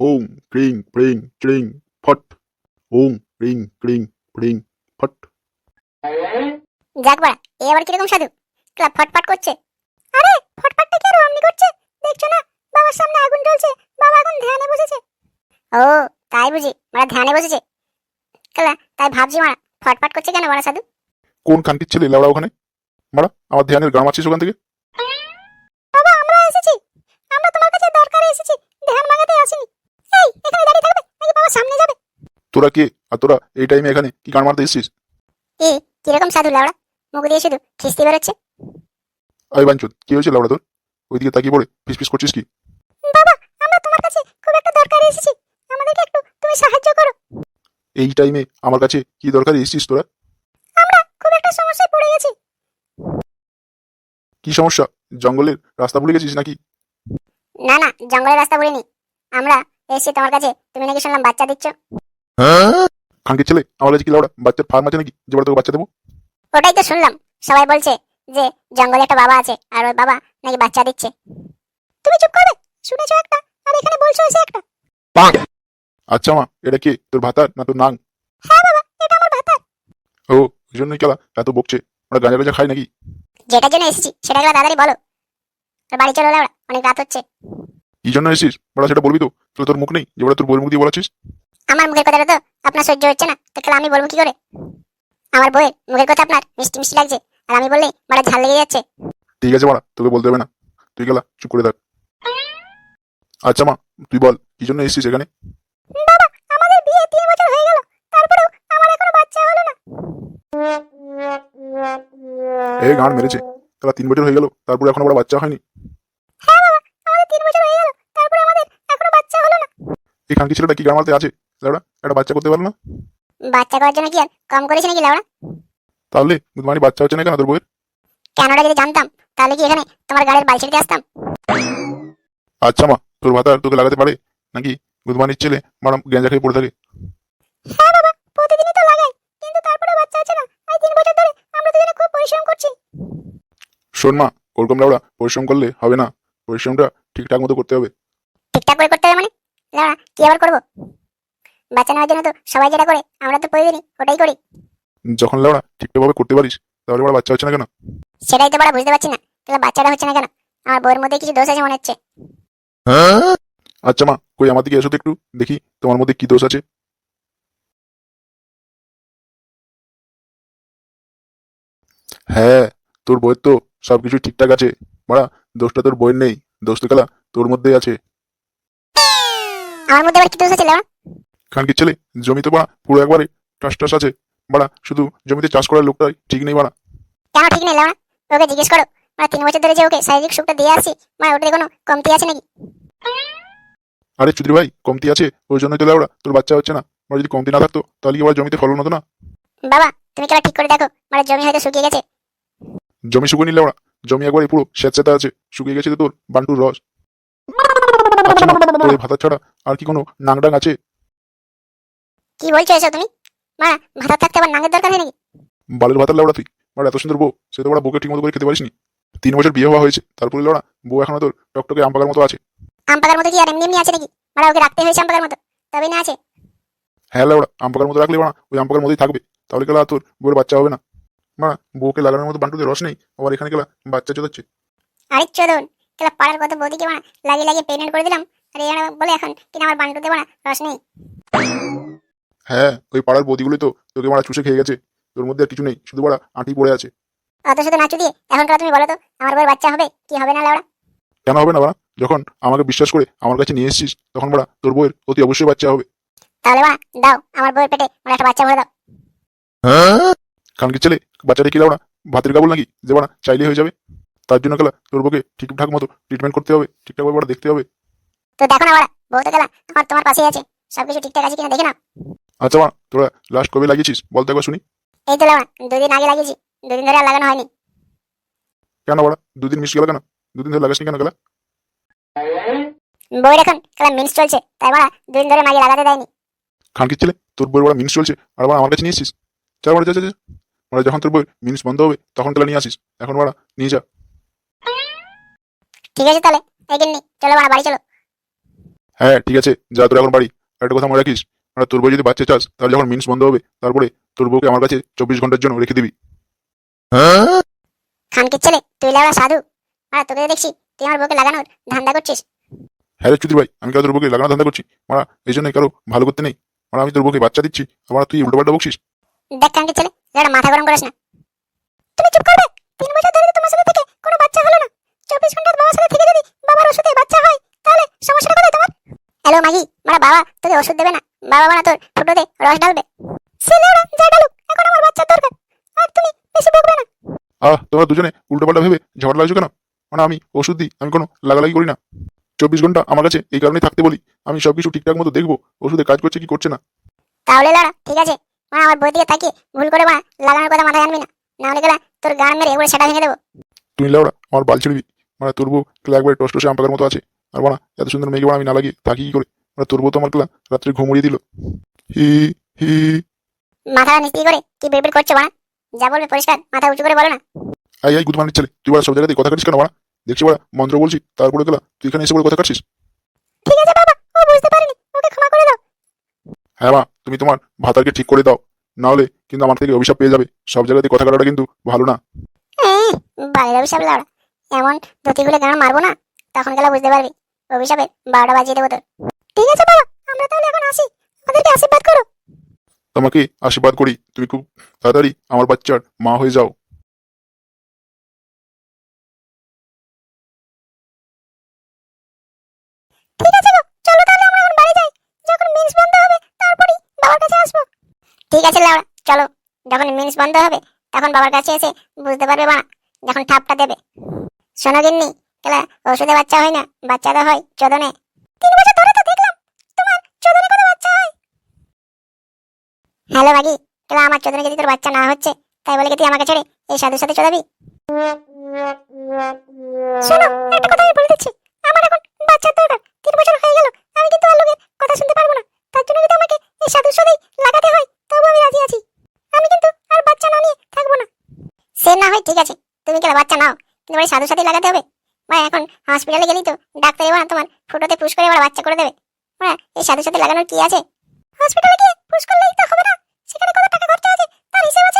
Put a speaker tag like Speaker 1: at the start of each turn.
Speaker 1: ওং ক্রিং প্রিং ক্রিং ফট ওং ক্রিং ক্রিং প্রিং ফট
Speaker 2: যাক বাড়া এ আবার কীরকম সাধু? ক্লাব ফটফট করছে। আরে ফটফটটা কি অমনি করছে? দেখছ না বাবার সামনে আগুন জ্বলছে বাবা এখন ধ্যানে বসেছে। ও তাই বুঝি মারা ধ্যানে বসেছে। কালা তাই ভাবছি মারা ফটফট করছে কেন মারা সাধু?
Speaker 1: কোন খানকির ছেলে লেবড়া ওখানে? মারা আমার ধ্যানের গ্রাম আছিস ওখান থেকে
Speaker 2: বাবা আমরা এসেছি আমরা তোমার কাছে দরকারে এসেছি ধ্যান মাগাতে আসিনি এই এখানে দাঁড়িয়ে থাকবে নাকি বাবা সামনে যাবে
Speaker 1: তোরা কে? আর তোরা এই টাইমে এখানে কি গান মারতে এসেছিস?
Speaker 2: এ কীরকম সাধু লাউড়া? মুখ দিয়ে শুধু খিস্তি বেরোচ্ছে।
Speaker 1: আই বাঞ্চুত কি হয়েছে লেবড়া তোর? ওইদিকে তাকিয়ে পড়ে ফিস ফিস করছিস কি?
Speaker 2: বাবা আমরা তোমার কাছে খুব একটা দরকারে এসেছি। আমাদেরকে একটু তুমি সাহায্য করো।
Speaker 1: এই টাইমে আমার কাছে কি দরকার এসেছিস তোরা?
Speaker 2: আমরা খুব একটা সমস্যায় পড়ে গেছি।
Speaker 1: কি সমস্যা? জঙ্গলের রাস্তা ভুলে গেছিস নাকি?
Speaker 2: না না জঙ্গলের রাস্তা বলিনি আমরা এসেছি তোমার কাছে। তুমি নাকি শুনলাম বাচ্চা দিচ্ছ।
Speaker 1: খানকির ছেলে আমার কাছে কি লেবড়া বাচ্চার ফার্ম আছে নাকি? যে বড় তোকে বাচ্চা দেবো?
Speaker 2: ওটাই তো শুনলাম। সবাই বলছে যে জঙ্গলে একটা বাবা আছে আর ওই বাবা নাকি বাচ্চা দিচ্ছে। তুমি চুপ করবে শুনেছো একটা? আর এখানে বলছো এসে একটা?
Speaker 1: আচ্ছা মা এটা কে? তোর ভাতার না তোর নাং?
Speaker 2: হ্যাঁ বাবা এটা আমার ভাতা
Speaker 1: ও ওই জন্যই খেলা এত বকছে। ওরা গাঁজা গাঁজা খায় নাকি?
Speaker 2: যেটার জন্য এসেছি সেটা একবার তাড়াতাড়ি বলো। তোর বাড়ি চলে এলাম অনেক রাত হচ্ছে।
Speaker 1: কি জন্য এসেছিস? ওরা সেটা বলবি তো? তোর মুখ নেই? যে ওরা তোর বইয়ের মুখ দিয়ে বলাচ্ছিস?
Speaker 2: আমার মুখের কথাটা তো আপনার সহ্য হচ্ছে না। তাহলে আমি বলব কি করে? আমার বইয়ের মুখের কথা আপনার মিষ্টি মিষ্টি লাগছে। আর আমি বললেই মানে ঝাল লেগে যাচ্ছে।
Speaker 1: ঠিক আছে মারা তোকে বলতে হবে না। তুই গেলা চুপ করে থাক। আচ্ছা মা তুই বল কি জন্য এসেছিস এখানে?
Speaker 2: বাবা আমাদের বিয়ে তিন বছর হয়ে গেল। তারপরেও আমার এখনও বাচ্চা হলো না।
Speaker 1: এই গান মেরেছে। তারা তিন বছর হয়ে গেল তারপরে এখনও বড় বাচ্চা হয়নি?
Speaker 2: হ্যাঁ বাবা আমাদের তিন বছর হয়ে গেল। তারপরে আমাদের এখনও বাচ্চা হলো না।
Speaker 1: এই খানকি ছেলেটা কি গ্রামাতে আছে? দাদা একটা বাচ্চা করতে পারল না?
Speaker 2: বাচ্চা করার জন্য কি আর কম করেছে নাকি লাউড়া?
Speaker 1: তাহলে বাচ্চা হচ্ছে না কেন তোর বইয়ের
Speaker 2: কেন ওটা যদি জানতাম তাহলে কি এখানে তোমার গাড়ির বাল ছিঁড়তে আসতাম?
Speaker 1: আচ্ছা মা তোর তোকে লাগাতে পারে নাকি? গুদমানির ছেলে মারাম গেঞ্জা খেয়ে পড়ে থাকে।
Speaker 2: হ্যাঁ বাবা প্রতিদিনই তো লাগাই কিন্তু তারপরে বাচ্চা হচ্ছে না। আজ তিন বছর ধরে আমরা দুজনে খুব পরিশ্রম করছি।
Speaker 1: শোন মা ওরকম লাউড়া পরিশ্রম করলে হবে না। পরিশ্রমটা ঠিকঠাক মতো করতে হবে।
Speaker 2: ঠিকঠাক করে করতে হবে মানে? লাউড়া কি আবার করব? বাচ্চা নেওয়ার জন্য তো সবাই যেটা করে আমরা তো প্রতিদিনই ওটাই করি।
Speaker 1: যখন লাউড়া ঠিকঠাকভাবে করতে পারিস তাহলে বড় বাচ্চা হচ্ছে না কেন?
Speaker 2: সেটাই তো বড় বুঝতে পারছি না তাহলে বাচ্চাটা হচ্ছে না কেন? আমার বউয়ের মধ্যে কিছু দোষ আছে মনে হচ্ছে।
Speaker 1: আচ্ছা মা কই আমার দিকে এসো তো একটু দেখি তোমার মধ্যে কি দোষ আছে। হ্যাঁ তোর বইয়ের তো সবকিছু ঠিকঠাক আছে। মারা দোষটা তোর বইয়ের নেই দোষ তো খেলা তোর মধ্যেই আছে।
Speaker 2: আমার মধ্যে আবার কি দোষ আছে লাউড়া
Speaker 1: কি ছেলে জমি তো বাড়া পুরো একবারে টাস টাস আছে। বাড়া শুধু জমিতে চাষ করার লোকটাই ঠিক নেই বাড়া।
Speaker 2: কেন ঠিক নেই লাউড়া ওকে জিজ্ঞেস করো। মানে তিন বছর ধরে যে ওকে শারীরিক সুখটা দিয়ে আসছি মানে ওটাতে কোনো কমতি আছে নাকি?
Speaker 1: আরে চুদির ভাই কমতি আছে ওই জন্যই তো লেওড়া তোর বাচ্চা হচ্ছে না। মানে যদি কমতি না থাকতো তাহলে কি আবার জমিতে ফলন হতো না?
Speaker 2: বাবা তুমি কেন ঠিক করে দেখো মানে জমি হয়তো শুকিয়ে গেছে।
Speaker 1: জমি শুকিয়ে নিলে ওরা জমি একবারে পুরো স্যাঁতস্যাঁতে আছে শুকিয়ে গেছে তো তোর বান্টুর রস। আচ্ছা ভাতা ছাড়া আর কি কোনো নাংডাং আছে?
Speaker 2: কি বলছো এসব তুমি? মা ভাতা থাকতে আবার নাঙের দরকার হয় নাকি?
Speaker 1: বালের ভাতার লেওড়া তুই। আমার এত সুন্দর বউ। সে তো ওরা বউকে ঠিক মতো করে খেতে পারিসনি। তিন বছর বিয়ে হওয়া হয়েছে তারপরে লেওড়া বউ এখনও তোর টকটকে আম পাকার মতো আছে।
Speaker 2: আম পাকার মতো কি আর এমনি এমনি আছে নাকি? মানে ওকে রাখতে হয়েছে আম পাকার মতো। তবেই না আছে।
Speaker 1: হ্যাঁ লেওড়া আম পাকার মতো রাখলে বাড়া ওই আম পাকার মতোই থাকবে। তাহলে গেলা তোর বউয়ের বাচ্চা হবে না। মা বউকে লাগানোর মতো বান্টুতে রস নেই। আবার এখানে গেলা বাচ্চা চোদাচ্ছে।
Speaker 2: আরে চোদন তাহলে পাড়ার কত বৌদিকে মানে লাগিয়ে লাগিয়ে পেমেন্ট করে দিলাম। আর এখানে বলে এখন কিনা আমার বান্টুতে মানে রস নেই।
Speaker 1: হ্যাঁ ওই পাড়ার বৌদিগুলোই তো তোকে মারা চুষে খেয়ে গেছে। তোর মধ্যে আর কিছু নেই শুধু বাড়া আঁটি পড়ে আছে।
Speaker 2: অত শুধু নাচু দিয়ে এখন কারা তুমি বলো তো আমার বউয়ের বাচ্চা হবে? কি হবে না লাউড়া
Speaker 1: কেন হবে না বাড়া? যখন আমাকে বিশ্বাস করে আমার কাছে নিয়ে এসেছিস তখন বাড়া তোর বউয়ের অতি অবশ্যই বাচ্চা হবে।
Speaker 2: তাহলে মা দাও আমার বউয়ের পেটে মানে একটা বাচ্চা ভরে দাও।
Speaker 1: কারণ কি ছেলে বাচ্চাটা কি লাউড়া ভাতের কাবল নাকি? যে বাড়া চাইলে হয়ে যাবে। তার জন্য গেলা তোর বউকে ঠিকঠাক মতো ট্রিটমেন্ট করতে হবে ঠিকঠাক ভাবে দেখতে হবে।
Speaker 2: তো দেখো না বাড়া বউ তো গেলা আমার তোমার পাশেই আছে। সবকিছু ঠিকঠাক আছে কিনা দেখে না
Speaker 1: আচ্ছা মা তোরা লাস্ট কবে লাগিয়েছিস? বলতে একবার শুনি।
Speaker 2: এই তো লাউড়া দুদিন আগে লাগিয়েছি দুদিন ধরে আর লাগানো হয়নি।
Speaker 1: কেন বাড়া দুদিন মিস গেল কেন? দুদিন ধরে লাগাসনি কেন গেলা
Speaker 2: বউয়ের এখন খেলা মিন্স চলছে তাই বাড়া দুদিন ধরে মাগে লাগাতে দেয়নি।
Speaker 1: খান কি ছেলে তোর বই বড় মিন্স চলছে আর বাড়া আমার কাছে নিয়ে এসিস চল বাড়া যা যা যা। যখন তোর বই মিন্স বন্ধ হবে তখন তাহলে নিয়ে আসিস। এখন বাড়া নিয়ে যা।
Speaker 2: ঠিক আছে তাহলে এই চলো বাড়া বাড়ি চলো।
Speaker 1: হ্যাঁ ঠিক আছে যা তোর এখন বাড়ি। আর একটা কথা মনে রাখিস আর তোর বউ যদি বাচ্চা চাস তাহলে যখন মিন্স বন্ধ হবে তারপরে তোর বউকে আমার কাছে চব্বিশ ঘণ্টার জন্য রেখে দিবি।
Speaker 2: খানকির ছেলে তুই লেওড়া সাধু। আর তোকে দেখছি তুই আমার বউকে লাগানোর ধান্দা করছিস।
Speaker 1: হ্যাঁ রে চুদির ভাই আমি কারও তোর বউকে লাগানো ধান্দা করছি? মারা এই জন্যই কারও ভালো করতে নেই। মারা আমি তোর বউকে বাচ্চা দিচ্ছি আমার তুই উল্টো পাল্টা বকছিস?
Speaker 2: দেখ খানকির ছেলে লেওড়া মাথা গরম করিস না। তুমি চুপ করবে? তিন বছর ধরে তোমার সাথে থেকে কোনো বাচ্চা হলো না। চব্বিশ ঘণ্টা বাবার সাথে থেকে যদি বাবার ওষুধে বাচ্চা হয় তাহলে সমস্যাটা কোথায় তোমার? হ্যালো মাগি। মারা বাবা তোকে ওষুধ দেবে না। বাবা মানে তোর ফুটোতে রস ঢালবে। লেওড়া যা ঢালুক এখন আমার বাচ্চার দরকার। আর তুমি বেশি বকবে না।
Speaker 1: আহ তোমরা দুজনে উল্টো পাল্টা ভেবে ঝগড়া লাগছো কেন? মানে আমি ওষুধ দিই আমি কোনো লাগালাগি করি না। চব্বিশ ঘণ্টা আমার কাছে এই কারণেই থাকতে বলি আমি সবকিছু ঠিকঠাক মতো দেখব ওষুধে কাজ করছে কি করছে না।
Speaker 2: তাহলে লাড়া ঠিক আছে। মানে আমার বই দিকে তাকিয়ে ভুল করে মানে লাগানোর কথা মাথায় আনবি না। না হলে গেলা তোর গান মেরে ওরে সেটা ভেঙে দেবো।
Speaker 1: তুই লেওড়া আমার বাল ছিড়বি। মানে তোর বউ একবারে টস টসে আম পাকার মতো আছে। আর বানা এত সুন্দর মেয়েকে বানা আমি না লাগিয়ে থাকি কি করে? মানে তোর বউ তো আমার রাত্রে ঘুমড়িয়ে দিল। হি হি।
Speaker 2: মাথাটা নিচে করে? কি বেড় করছ যা বলবে পরিষ্কার মাথা উঁচু করে বলো না।
Speaker 1: আই আই গুদমানের ছেলে তুই বড় সব জায়গাতে কথা কাটিস কেন বানা দেখছি বড় মন্ত্র বলছি তারপরে গেলা তুই এখানে এসে বলে কথা কাটছিস?
Speaker 2: ঠিক আছে বাবা ও বুঝতে পারিনি ওকে ক্ষমা করে দাও।
Speaker 1: হ্যাঁ মা তুমি তোমার ভাতারকে ঠিক করে দাও। না হলে কিন্তু আমার থেকে অভিশাপ পেয়ে যাবে। সব জায়গাতে কথা কাটাটা কিন্তু ভালো না।
Speaker 2: বাড়ির অভিশাপ লাউড়া। এমন ধুতি গান মারবো না তখন গেলা বুঝতে পারবি। অভিশাপের বারোটা বাজিয়ে দেবো তোর। ঠিক আছে বাবা আমরা তাহলে এখন আসি। আমাদেরকে আশীর্বাদ করো।
Speaker 1: তোমাকে আশীর্বাদ করি তুমি খুব তাড়াতাড়ি আমার বাচ্চার মা হয়ে যাও।
Speaker 2: ঠিক আছে গো চলো তাহলে আমরা এখন বাড়ি যাই। যখন মিন্স বন্ধ হবে তারপরেই বাবার কাছে আসব। ঠিক আছে লাউড়া চলো। যখন মিন্স বন্ধ হবে তখন বাবার কাছে এসে বুঝতে পারবে বানা যখন ঠাপটা দেবে। শোনো গিন্নি কেলা ওষুধে বাচ্চা হয় না? বাচ্চাটা হয় চোদনে। তিন বছর হ্যালো বাগি কেলা আমার চোদনে যদি তোর বাচ্চা না হচ্ছে, তাই বলে কি তুই আমাকে ছেড়ে এই সাধুর সাথে চোদাবি শোনো, একটা কথা আমি বলে দিচ্ছি, আমার এখন বাচ্চার দরকার, তিন বছর হয়ে গেল, আমি কিন্তু আর কথা শুনতে পারব না, তার জন্য যদি আমাকে এই সাধুর সাথেই লাগাতে হয়, তবু আমি রাজি আছি, আমি কিন্তু আর বাচ্চা না নিয়ে থাকব না। সে না হয় ঠিক আছে, তুমি কেন বাচ্চা নাও, কিন্তু এই সাধুর সাথেই লাগাতে হবে। মানে এখন হসপিটালে গেলেই তো ডাক্তার এবার তোমার ফুটোতে পুশ করে এবার বাচ্চা করে দেবে। মানে এই সাধুর সাথে লাগানোর কি আছে? হসপিটালে গিয়ে পুশ করলেই তো হবে না। সেখানে কত টাকা খরচা আছে, তার হিসেব আছে।